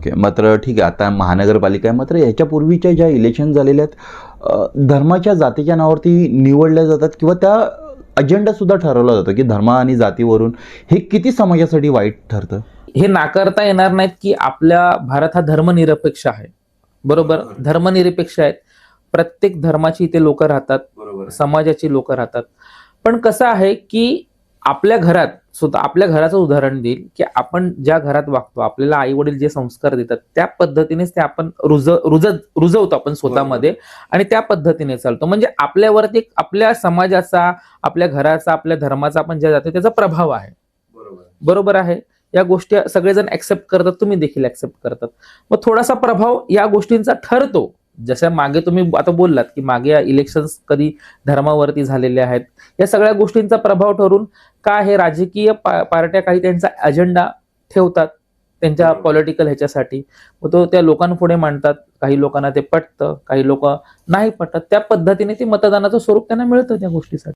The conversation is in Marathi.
ओके. मात्र ठीक आहे आता महानगरपालिका आहे. मात्र याच्यापूर्वीच्या ज्या इलेक्शन झालेल्या आहेत धर्माच्या जातीच्या नावावरती निवडल्या जातात किंवा त्या अजेंडा सुद्धा ठरवला जातो की धर्म आणि जातीवरून हे किती समाजासाठी वाईट ठरतं? हे नाकारता येणार नाहीत की आपल्या भारत हा धर्मनिरपेक्ष आहे. बरोबर? धर्मनिरपेक्ष आहेत. प्रत्येक धर्माची इथे लोक राहतात. बरोबर समाजाची लोक राहतात. पण कसं आहे की आपल्या घरात सुद्धा आपल्या घराचं उदाहरण देईल की आपण ज्या घरात वागतो आपल्याला आई वडील जे संस्कार देतात त्या पद्धतीनेच ते आपण रुज रुज रुजवतो आपण स्वतःमध्ये आणि त्या पद्धतीने चालतो. म्हणजे आपल्यावरती आपल्या समाजाचा आपल्या घराचा आपल्या धर्माचा आपण ज्या जातो त्याचा प्रभाव आहे. बरोबर. बरोबर आहे? या गोष्टी सगळेजण ऍक्सेप्ट करतात तुम्ही देखील ऍक्सेप्ट करतात. मग थोडासा प्रभाव या गोष्टींचा ठरतो. जशा मागे तुम्ही आता बोललात की मागे इलेक्शन कधी धर्मावरती झालेले आहेत या सगळ्या गोष्टींचा प्रभाव ठरून काय हे राजकीय पार्ट्या काही त्यांचा अजेंडा ठेवतात त्यांच्या. पॉलिटिकल ह्याच्यासाठी मग तो त्या लोकांपुढे मांडतात काही लोकांना ते पटतं काही लोक नाही पटत त्या पद्धतीने ते मतदानाचं स्वरूप त्यांना मिळतं त्या गोष्टीसाठी